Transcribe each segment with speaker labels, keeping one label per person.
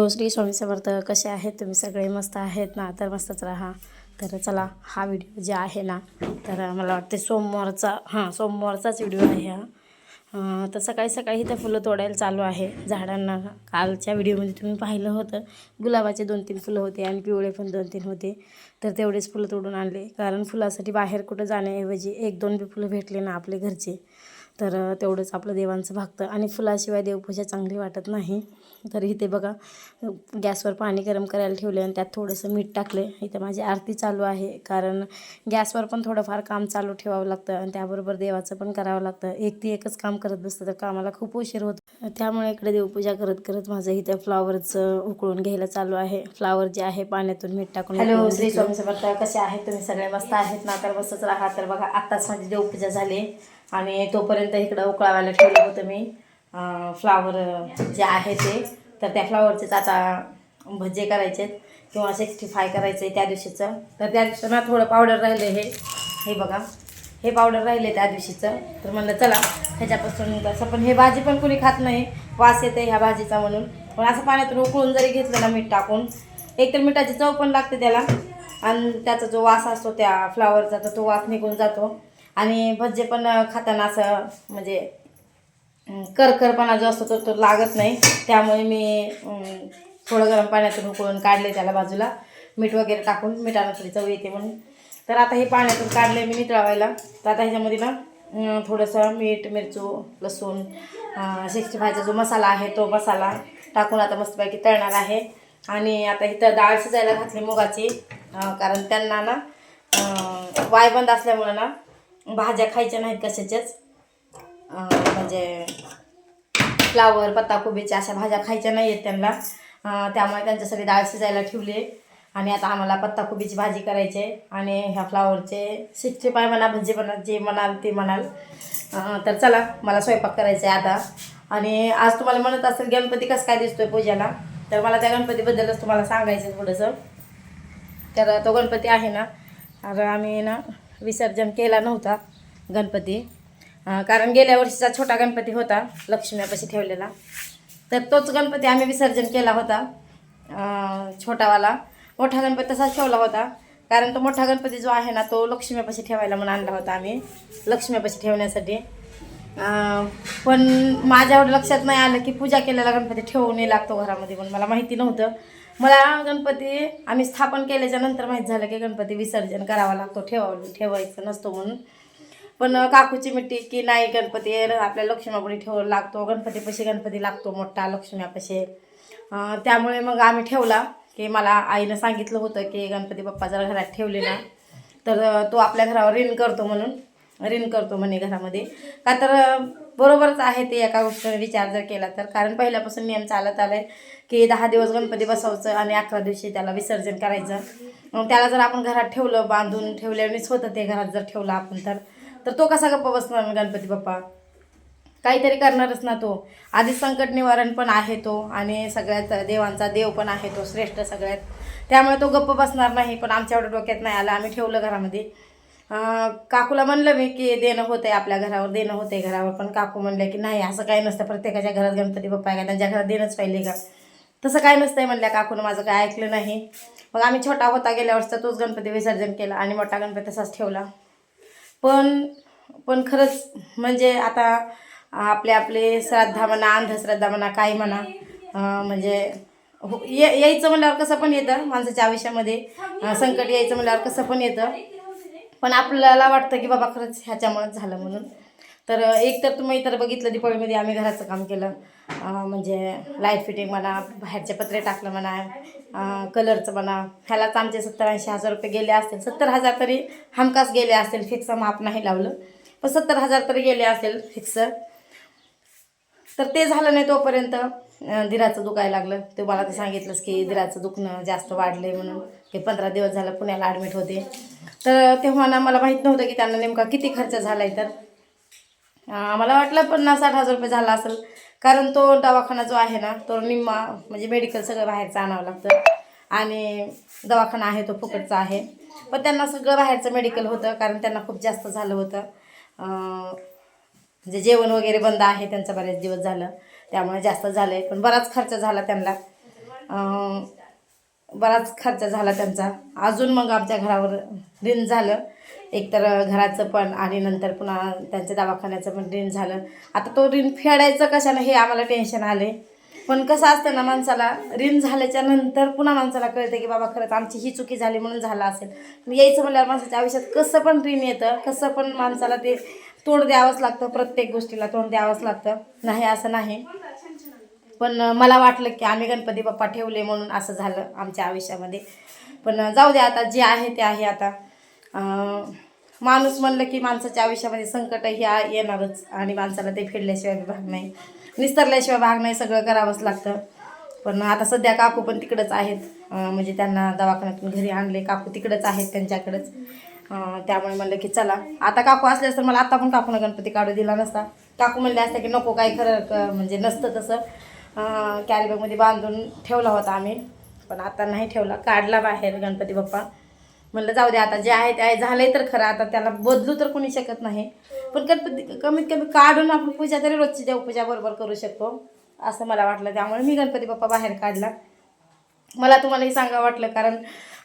Speaker 1: Hello Shri Swami Samarth कसे आहेत? तुम्ही सगळे मस्त आहेत ना? तर मस्तच राहा. तर चला हा व्हिडिओ जे आहे ना तर मला वाटते सोमवारचा हां सोमवारचाच व्हिडिओ आहे हा. तर सकाळी सकाळी त्या फुलं तोडायला चालू आहे. झाडांना कालच्या व्हिडिओमध्ये तुम्ही पाहिलं होतं. गुलाबाचे दोन तीन फुलं होते आणि पिवळे पण दोन तीन होते. तर तेवढेच फुलं तोडून आणले. कारण फुलासाठी बाहेर कुठं जाण्याऐवजी एक दोन बी फुलं भेटले ना आपले घरचे. तर तेवढंच आपलं देवांचं भागतं आणि फुलाशिवाय देवपूजा चांगली वाटत नाही. तर इथे बघा गॅसवर पाणी गरम करायला ठेवले आणि त्यात थोडंसं मीठ टाकले इथं माझी आरती चालू आहे. कारण गॅसवर पण थोडंफार काम चालू ठेवावं लागतं आणि त्याबरोबर देवाचं पण करावं लागतं. एक ती एकच काम करत बसतं तर कामाला खूप उशीर होतो. त्यामुळे इकडे देवपूजा करत करत माझं इथं फ्लावरचं उकळून घ्यायला चालू आहे. फ्लावर जे आहे पाण्यातून मीठ टाकून हॅलो श्री. स्वामी समर्थ कसे आहेत तुम्ही? सगळे मस्त आहेत? ना तर मस्तच राहा तर बघा. आत्ताच माझी देवपूजा झाली. आणि तोपर्यंत इकडं उकळावायला ठेवलं होतं मी. फ्लावर जे आहे ते. तर त्या फ्लावरचेच आता भजे करायचे किंवा सिक्स्टी फाय करायचं आहे त्या दिवशीचं. तर त्या दिवशी ना थोडं पावडर राहिले हे. हे बघा. हे पावडर राहिले त्या दिवशीचं. तर म्हणलं चला ह्याच्यापासून तसं पण हे भाजी पण कुणी खात नाही. वास येते ह्या भाजीचा म्हणून. पण असं पाण्यातून उकळून जरी घेतलं ना मीठ टाकून एक तर मिठाची चव पण लागते त्याला. आणि त्याचा जो वास असतो त्या फ्लावरचा तर तो वास निघून जातो. आणि भजे पण खाताना असं म्हणजे करकरपणा जो असतो तो तो लागत नाही. त्यामुळे मी थोडं गरम पाण्यातून उकळून काढले त्याला बाजूला. मीठ वगैरे टाकून मिठानं थोडी चव येते म्हणून. तर आता हे पाण्यातून काढले मी नितळावायला तर आता ह्याच्यामध्ये ना थोडंसं मीठ मिरचू लसूण सिक्स्टी फायचा जो मसाला आहे तो मसाला टाकून आता मस्तपैकी तळणार आहे. आणि आता इथं डाळ शिजायला घातली मुगाची. कारण त्यांना ना वायबंद असल्यामुळं ना भाज्या खायच्या नाहीत कशाच्याच. म्हणजे फ्लावर पत्ताकोबीच्या अशा भाज्या खायच्या नाही आहेत त्यांना त्यामुळे त्यांच्यासाठी डाळ शिजायला ठेवली आणि आता आम्हाला पत्ताकोबीची भाजी करायची आहे. आणि ह्या फ्लावरचे सिक्स्टी पाय म्हणा भजी म्हणा जे म्हणाल ते म्हणाल. तर चला मला स्वयंपाक करायचा आहे आता. आणि आज तुम्हाला म्हणत असेल गणपती कसं काय दिसतोय पूजाला? तर मला त्या गणपतीबद्दलच तुम्हाला सांगायचं थोडंसं. तर तो गणपती आहे ना तर आम्ही ना विसर्जन केला नव्हता गणपती. कारण गेल्या वर्षीचा छोटा गणपती होता लक्ष्मीपाशी ठेवलेला. तर तोच गणपती आम्ही विसर्जन केला होता छोटावाला. मोठा गणपती तसाच ठेवला होता कारण तो मोठा गणपती जो आहे ना तो लक्ष्मीपाशी ठेवायला म्हणून आणला होता आम्ही लक्ष्मीपाशी ठेवण्यासाठी. पण माझ्या लक्षात नाही आलं की पूजा केलेला गणपती ठेवूनही लागतो घरामध्ये पण मला माहिती नव्हतं. मला गणपती आम्ही स्थापन केल्याच्यानंतर माहीत झालं की गणपती विसर्जन करावा लागतो ठेवावं ठेवायचं नसतो म्हणून. पण काकूची मिट्टी की नाही गणपती आपल्या लक्ष्मीपुढे ठेव लागतो. गणपतीपाशी गणपती लागतो मोठा लक्ष्मीपाशी. त्यामुळे मग आम्ही ठेवला की मला आईनं सांगितलं होतं की गणपती बाप्पा जर घरात ठेवले ना तर तो आपल्या घरावर रिन करतो म्हणून रिन करतो म्हणे घरामध्ये. का तर बरोबरच आहे ते एका गोष्टीने विचार जर केला तर. कारण पहिल्यापासून नियम चालत आलाय की दहा दिवस गणपती बसवायचं आणि अकरा दिवशी त्याला विसर्जन करायचं. मग त्याला जर आपण घरात ठेवलं बांधून ठेवल्यानेच होतं ते घरात जर ठेवलं आपण तर. तर तो कसा गप्पा बसणार गणपती बाप्पा? काहीतरी करणारच ना तो. आधी संकट निवारण पण आहे तो आणि सगळ्यात देवांचा देव पण आहे तो श्रेष्ठ सगळ्यात. त्यामुळे तो गप्प बसणार नाही पण आमच्या एवढं डोक्यात नाही आलं. आम्ही ठेवलं घरामध्ये. काकूला म्हणलं मी की देणं होतं आहे आपल्या घरावर देणं होतं आहे घरावर. पण काकू म्हणल्या की नाही असं काही नसतं. प्रत्येकाच्या घरात गणपती बाप्पा आहे का? त्यांच्या घरात देणंच पाहिजे का? तसं काय नसतंय म्हणल्या काकूनं माझं काय ऐकलं नाही. मग आम्ही छोटा होता गेल्या वर्षीचा तोच गणपती विसर्जन केला आणि मोठा गणपती तसाच ठेवला. पण पण खरंच म्हणजे आता आपले आपले श्रद्धा म्हणा अंधश्रद्धा म्हणा काही म्हणा म्हणजे हो- ये यायचं म्हणल्यावर कसं पण येतं माणसाच्या आयुष्यामध्ये. संकट यायचं म्हणल्यावर कसं पण येतं. पण आपल्याला वाटतं की बाबा खरंच ह्याच्यामुळेच झालं म्हणून. तर एक तर तुम्ही तर बघितलं दीपावलीमध्ये आम्ही घराचं काम केलं. म्हणजे लाइट फिटिंग म्हणा बाहेरचे पत्रे टाकलं म्हणा कलरचं म्हणा. ह्यालाच आमचे सत्तर ऐंशी हजार रुपये गेले असतील. सत्तर हजार तरी हमखास गेले असतील. फिक्स माप नाही लावलं. पण सत्तर हजार तरी गेले असेल फिक्स. तर ते झालं नाही तोपर्यंत दिराचं दुखायला लागलं. ते मला तर सांगितलंच की दिराचं दुखणं जास्त वाढलं आहे म्हणून. हे पंधरा दिवस झालं पुण्याला ॲडमिट होते. तर तेव्हा ना मला माहीत नव्हतं की त्यांना नेमका किती खर्च झाला आहे तर मला वाटलं पन्नास साठ हजार रुपये झाला असेल. कारण तो दवाखाना जो आहे ना तो निम्मा म्हणजे मेडिकल सगळं बाहेरचं आणावं लागतं. आणि दवाखाना आहे तो फुकटचा आहे. पण त्यांना सगळं बाहेरचं मेडिकल होतं कारण त्यांना खूप जास्त झालं होतं. म्हणजे जेवण वगैरे बंद आहे त्यांचं बरेच दिवस झालं. त्यामुळे जास्त झालं आहे पण बराच खर्च झाला त्यांना. बराच खर्च झाला त्यांचा. अजून मग आमच्या घरावर ऋण झालं. एकतर घराचं पण आणि नंतर पुन्हा त्यांच्या दवाखान्याचं पण ऋण झालं. आता तो ऋण फेडायचं कशानं हे आम्हाला टेन्शन आले पण कसं असतं ना माणसाला ऋण झाल्याच्यानंतर पुन्हा माणसाला कळतं की बाबा खरंच आमची ही चुकी झाली म्हणून झालं असेल. यायचं म्हणल्यावर माणसाच्या आयुष्यात कसं पण ऋण येतं कसं पण माणसाला ते तोंड द्यावंच लागतं प्रत्येक गोष्टीला तोंड द्यावंच लागतं. नाही असं नाही. पण मला वाटलं की आम्ही गणपती बाप्पा ठेवले म्हणून असं झालं आमच्या आयुष्यामध्ये. पण जाऊ दे आता जे आहे ते आहे आता. माणूस म्हणलं की माणसाच्या आयुष्यामध्ये संकट हे येणारच आणि माणसाला ते फेडल्याशिवाय भाग नाही. निस्तरल्याशिवाय भाग नाही सगळं करावंच लागतं. पण आता सध्या काकू पण तिकडंच आहेत. म्हणजे त्यांना दवाखान्यातून घरी आणले. काकू तिकडंच आहेत त्यांच्याकडंच. त्यामुळे म्हणलं की चला. आता काकू असल्यास तर मला आता पण काकूनं गणपती काढू दिला नसता. काकू म्हणले असते की नको काही खरं म्हणजे नसतं तसं. कॅरीबॅगमध्ये बांधून ठेवला होता आम्ही. पण आता नाही ठेवला. काढला बाहेर गणपती बाप्पा. म्हणलं जाऊ दे आता जे आहे ते आहे. झालंय तर खरं. आता त्याला बदलू तर कोणी शकत नाही. पण गणपती कमीत कमी काढून आपण पूजा तरी रोजची देवपूजा बरोबर करू शकतो असं मला वाटलं. त्यामुळे मी गणपती बाप्पा बाहेर काढला. मला तुम्हाला हे सांगा वाटलं कारण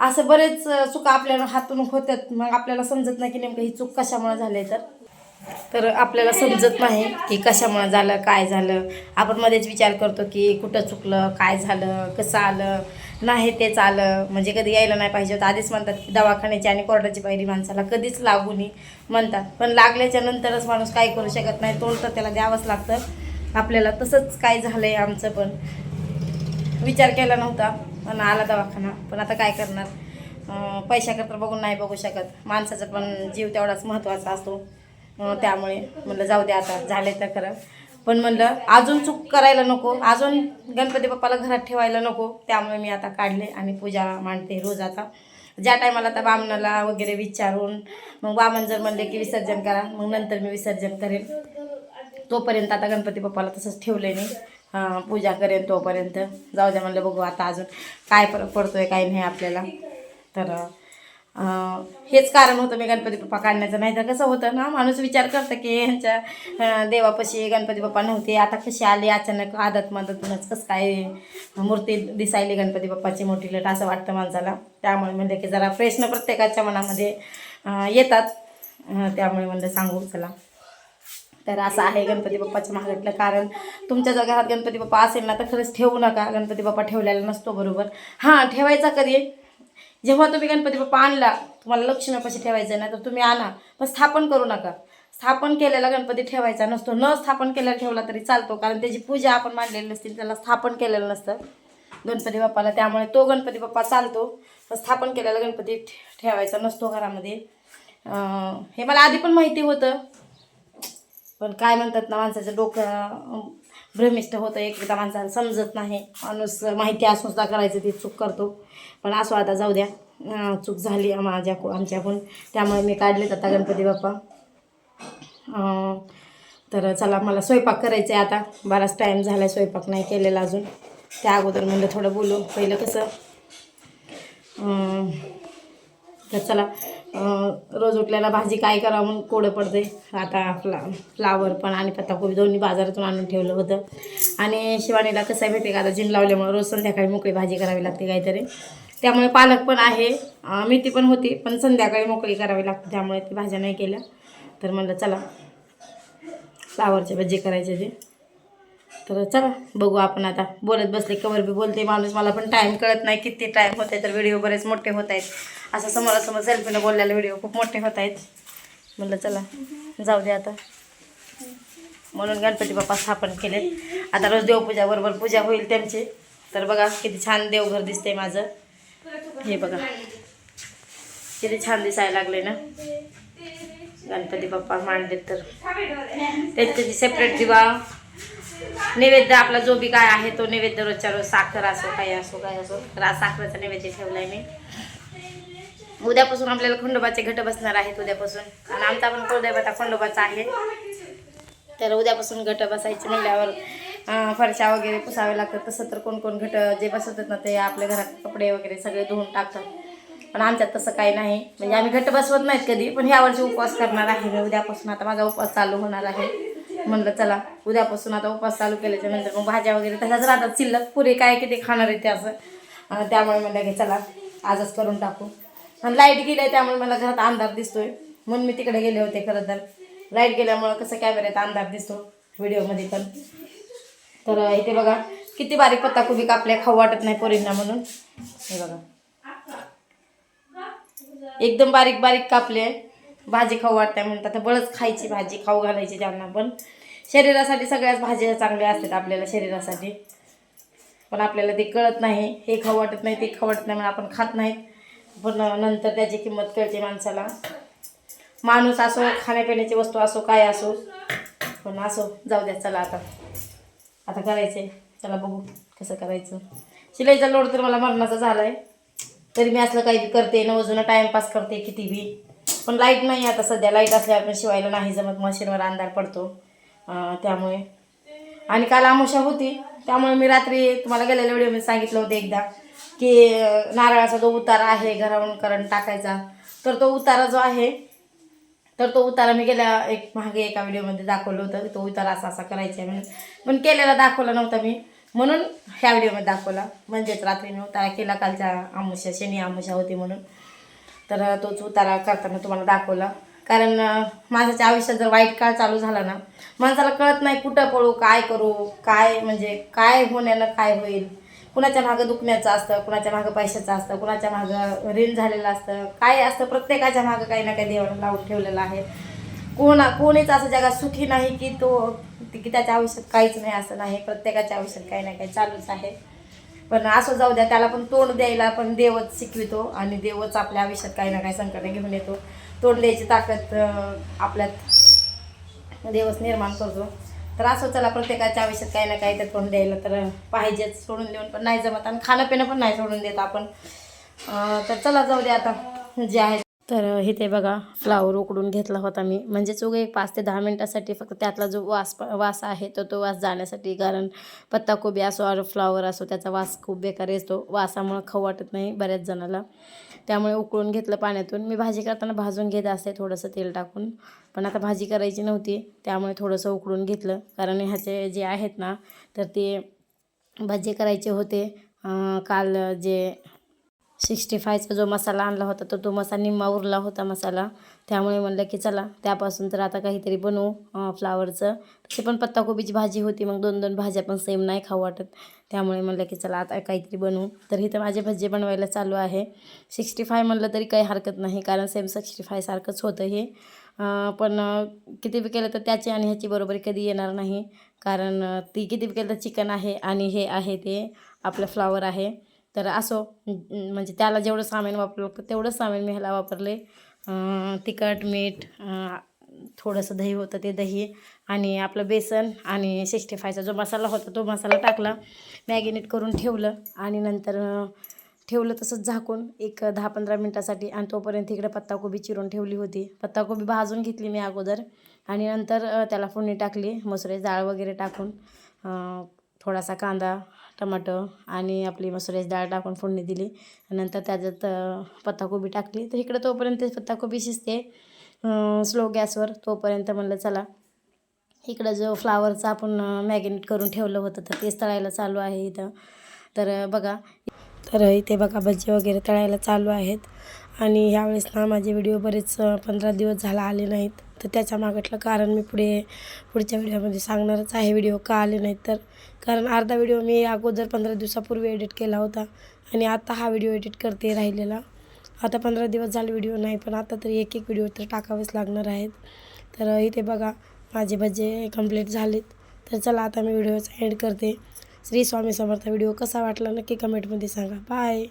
Speaker 1: असं बरेच चुका आपल्याला हातून होतात मग आपल्याला समजत नाही की नेमकं ही चूक कशामुळे झाली तर. तर आपल्याला समजत नाही की कशामुळे झालं काय झालं. आपण मध्येच विचार करतो की कुठं चुकलं काय झालं कसं आलं नाही तेच आलं. म्हणजे कधी यायला नाही पाहिजे होतं. आधीच म्हणतात की दवाखान्याची आणि कोर्टाची पायरी माणसाला कधीच लागू नये म्हणतात. पण लागल्याच्या नंतरच माणूस काय करू शकत नाही. तोंड तर त्याला द्यावंच लागतं. आपल्याला तसंच काय झालं आहे आमचं पण. विचार केला नव्हता. पण आला दवाखाना. पण आता काय करणार? पैशाकरता बघून नाही बघू शकत. माणसाचा पण जीव तेवढाच महत्त्वाचा असतो. त्यामुळे म्हणलं जाऊ दे आता झाले तर खरं. पण म्हणलं अजून चूक करायला नको अजून गणपती बाप्पाला घरात ठेवायला नको त्यामुळे मी आता काढले आणि पूजा मांडते रोज आता. ज्या टायमाला आता बामणाला वगैरे विचारून मग बामण जर म्हणले की विसर्जन करा मग नंतर मी विसर्जन करेन. तोपर्यंत आता गणपती बाप्पाला तसंच ठेवले नाही पूजा करेन तोपर्यंत. जाऊ द्या म्हणलं बघू आता अजून काय फरक पडतो आहे काय नाही आपल्याला. तर हेच कारण होतं मी गणपती बाप्पा काढण्याचं. नाही तर कसं होतं ना माणूस विचार करतं की ह्यांच्या देवापाशी गणपती बाप्पा नव्हते. आता कसे आले अचानक आदत मदतूनच कसं काय मूर्ती दिसायली गणपती बाप्पाची मोठी लट असं वाटतं माणसाला. त्यामुळे म्हणलं की जरा प्रश्न प्रत्येकाच्या मनामध्ये येतात. त्यामुळे म्हणलं सांगू चला. तर असं आहे गणपती बाप्पाच्या महागातलं कारण तुमच्या जर घरात गणपती बाप्पा असेल ना तर खरंच ठेवू नका. गणपती बाप्पा ठेवलेला नसतो बरोबर. हां ठेवायचा कधी? जेव्हा तुम्ही गणपती बाप्पा आणला तुम्हाला लक्ष्मीपाशी ठेवायचं नाही तर तुम्ही आणा. पण स्थापन करू नका. स्थापन केलेला गणपती ठेवायचा नसतो. न स्थापन केलेला ठेवला तरी चालतो कारण त्याची पूजा आपण मांडलेली नसते त्याला स्थापन केलेलं नसतं. गणपती बाप्पाला त्यामुळे तो गणपती बाप्पा चालतो. पण स्थापन केलेला गणपती ठे- ठेवायचा नसतो घरामध्ये. हे मला आधी पण माहिती होतं. पण काय म्हणतात ना माणसाचं डोकं भ्रमिष्ट होतं एकदा माणसाला समजत नाही. माणूस माहिती असून सुद्धा करायचं ती चूक करतो. पण असो आता जाऊ द्या. चूक झाली माझ्या आमच्याकडून. त्यामुळे मी काढलेत आता गणपती बाप्पा. तर चला मला स्वयंपाक करायचा आहे आता. बराच टाईम झाला आहे स्वयंपाक नाही केलेला अजून. त्या अगोदर म्हणलं थोडं बोलू. पहिलं कसं? तर चला रोज उठल्याला भाजी काय करावं म्हणून कोडं पडते आता फ्ला फ्लावर पण आणि पत्ताकोबी दोन्ही बाजारातून आणून ठेवलं होतं. आणि शिवानीला कसं आहे माहिती आहे का आता जिम लावल्यामुळे रोज संध्याकाळी मोकळी भाजी करावी लागते काहीतरी. त्यामुळे पालक पण आहे मेथी पण होती पण संध्याकाळी मोकळी करावी लागते त्यामुळे ती भाज्या नाही केल्या. तर म्हणलं चला फ्लावरचे भजी करायचे ते. तर चला बघू आपण आता. बोलत बसले कवर बी बोलते माणूस. मला पण टाईम कळत नाही किती टाईम होत आहे तर व्हिडिओ बरेच मोठे होत आहेत. असं समोरासमोर सेल्फीनं बोललेले व्हिडिओ खूप मोठे होत आहेत. म्हणलं चला जाऊ दे आता. म्हणून गणपती बाप्पा स्थापन केले आता रोज देवपूजा बरोबर पूजा होईल त्यांची. तर बघा किती छान देवघर दिसते माझं. हे बघा. किती छान दिसायला लागले ना. गणपती बाप्पा मांडलेत तर. त्यांची सेपरेट दिवा. नैवेद्य आपला जो बी काय आहे तो नैवेद्य रोजच्या रोज साखर असो काही असो काय असो तर साखरेचा नैवेद्य ठेवलाय मी. उद्यापासून आपल्याला खंडोबाचे घट बसणार आहेत उद्यापासून. आणि आमचा पण कुलदैवता खंडोबाचा आहे. तर उद्यापासून घट बसायचे म्हणल्यावर फरशा वगैरे पुसावे लागतात. तसं तर कोण कोण घट जे बसवतात ना ते आपल्या घरात कपडे वगैरे सगळे धुवून टाकतात. पण आमच्यात तसं काही नाही. म्हणजे आम्ही घट बसवत नाहीत कधी पण ह्या वर्षी उपवास करणार आहे मी. उद्यापासून आता माझा उपवास चालू होणार आहे. म्हणलं चला उद्यापासून आता उपास चालू केल्याच्यानंतर मग भाज्या वगैरे तशाच राहतात शिल्लक पुरे काय किती खाणार आहे ते असं. त्यामुळे म्हणलं की चला आजच करून टाकू. आणि लाइट गेली आहे त्यामुळे मला घरात अंधार दिसतोय. म्हणून मी तिकडे गेले होते खरं तर. लाइट गेल्यामुळं कसं कॅमेऱ्यात अंधार दिसतो व्हिडिओमध्ये पण. तर इथे बघा किती बारीक पत्ताकोबी कापल्या खाऊ वाटत नाही पोरींना म्हणून. हे बघा. एकदम बारीक बारीक कापले. भाजी खाऊ वाटते म्हणतात. तर बळच खायची भाजी खाऊ घालायची त्यांना पण. शरीरासाठी सगळ्याच भाज्या चांगल्या असतात आपल्याला शरीरासाठी. पण आपल्याला ते कळत नाही. हे खाऊ वाटत नाही ते खाऊ वाटत नाही म्हणून आपण खात नाहीत. पण नंतर त्याची किंमत कळते माणसाला. माणूस असो खाण्यापिण्याची वस्तू असो काय असो पण असो. जाऊ द्या चला आता. आता करायचे चला बघू कसं करायचं. शिलाईचा लोड तर मला मरणाचा झाला आहे तरी मी असलं काही करते न अजून टाईमपास करते किती बी. पण लाइट नाही आता सध्या. लाइट असल्यावर शिवायला नाही जमत. मशीनवर अंधार पडतो. त्यामुळे. आणि काल आमोशा होती. त्यामुळे मी रात्री तुम्हाला गेलेल्या व्हिडिओमध्ये सांगितलं होतं एकदा की नारळाचा जो उतारा आहे घरावरून करंट टाकायचा तर तो उतारा जो आहे तर तो उतारा मी गेल्या एक मागे एका व्हिडिओमध्ये दाखवलं होतं की तो उतारा असा असा करायचा आहे म्हणून. पण केलेला दाखवला नव्हता मी. म्हणून ह्या व्हिडिओमध्ये दाखवला. म्हणजेच रात्री मी उतारा केला कालच्या आमुषा शनी आमुषा होती म्हणून. तर तोच उतारा करताना तुम्हाला दाखवला. कारण अं, माणसाच्या आयुष्यात जर वाईट काळ चालू झाला ना माणसाला कळत नाही कुठं पळू काय करू काय म्हणजे काय होण्यानं काय होईल. कुणाच्या मागं दुखण्याचं असतं कुणाच्या मागं पैशाचं असतं कुणाच्या मागं ऋण झालेलं असतं काय असतं प्रत्येकाच्या मागं काही ना काही देवानं लावून ठेवलेलं आहे. कोणा कोणीच असं जगात सुखी नाही की तो की त्याच्या आयुष्यात काहीच नाही असं नाही. प्रत्येकाच्या आयुष्यात काही ना काही चालूच आहे. पण असं जाऊ द्या त्याला पण तोंड द्यायला पण देवच शिकवितो आणि देवच आपल्या आयुष्यात काही ना काही संकट घेऊन येतो. तोंड द्यायची ताकद आपल्यात देवच निर्माण करतो. तर असं चला प्रत्येकाच्या आयुष्यात काही ना काही तर तोंड द्यायला तर पाहिजेच सोडून देऊन पण नाही जमत आणि खाणं पिणं पण नाही सोडून देत आपण. तर चला जाऊ द्या आता जे आहे. तर हे ते बघा फ्लावर उकडून घेतला होता मी. म्हणजेच उगे एक पाच ते दहा मिनटासाठी फक्त त्यातला जो वास वास आहे तो तो वास जाण्यासाठी. कारण पत्ताकोबी असो और फ्लावर असो त्याचा वास खूप बेकार येतो. वासामुळं खाऊ वाटत नाही बऱ्याच जणाला. त्यामुळे उकळून घेतलं पाण्यातून. मी भाजी करताना भाजून घेत असते थोडंसं तेल टाकून. पण आता भाजी करायची नव्हती त्यामुळे थोडंसं उकळून घेतलं. कारण ह्याचे जे आहेत ना तर ते भजी करायचे होते. काल जे सिक्स्टी फायचा जो मसाला आणला होता तर तो मसाला निम्मा उरला होता मसाला. त्यामुळे म्हणलं की चला त्यापासून तर आता काहीतरी बनवू फ्लावरचं तशी पण पत्ताकोबीची भाजी होती मग दोन दोन भाज्या पण सेम नाही खाऊ वाटत. त्यामुळे म्हणलं की चला आता काहीतरी बनवू. तर इथं माझे भजी बनवायला चालू आहे. सिक्स्टी फाय म्हणलं तरी काही हरकत नाही कारण सेम सिक्स्टी फायसारखंच होतं हे. पण किती बी केलं तर त्याची आणि ह्याची बरोबरी कधी येणार नाही. कारण ती किती बी केलं तर चिकन आहे आणि हे आहे ते आपलं फ्लावर आहे. तर असो म्हणजे त्याला जेवढं सामान वापरलं लागतं तेवढं सामान मी ह्याला वापरले. तिखट मीठ थोडंसं दही होतं ते दही आणि आपलं बेसन आणि सिक्स्टी फायचा जो मसाला होता तो मसाला टाकला. मॅगिनेट करून ठेवलं आणि नंतर ठेवलं तसंच झाकून एक दहा पंधरा मिनटासाठी आणि तोपर्यंत इकडे पत्ताकोबी चिरून ठेवली होती. पत्ताकोबी भाजून घेतली मी अगोदर आणि नंतर त्याला फोडणी टाकली मसुरे डाळ वगैरे टाकून थोडासा कांदा टमाटो आणि आपली मसुऱ्याची डाळ टाकून फोडणी दिली. नंतर त्याच्यात पत्ताकोबी टाकली. तर इकडं तोपर्यंत पत्ताकोबी शिजते. स्लो गॅसवर तोपर्यंत म्हणलं चला इकडं जो फ्लावरचा आपण मॅगिनेट करून ठेवलं होतं तर तेच तळायला चालू आहे इथं. तर बघा तर इथे बघा भजी वगैरे तळायला चालू आहेत. आणि ह्यावेळेस ना माझे व्हिडिओ बरेच पंधरा दिवस झाला आले नाहीत. तर त्याच्या मागटलं कारण मी पुढे पुढच्या व्हिडिओमध्ये सांगणारच आहे. व्हिडिओ का आले नाहीत तर. कारण अर्धा व्हिडिओ मी अगोदर पंधरा दिवसापूर्वी एडिट केला होता. आणि आता हा व्हिडिओ एडिट करते राहिलेला. आता पंधरा दिवस झाले व्हिडिओ नाही पण आता तरी एक एक व्हिडिओ तर टाकावेच लागणार आहेत. तर इथे बघा माझे भजे कंप्लीट झालेत. तर चला आता मी व्हिडिओचा एंड करते. श्री स्वामी समर्थ. व्हिडिओ कसा वाटला नक्की कमेंटमध्ये सांगा. बाय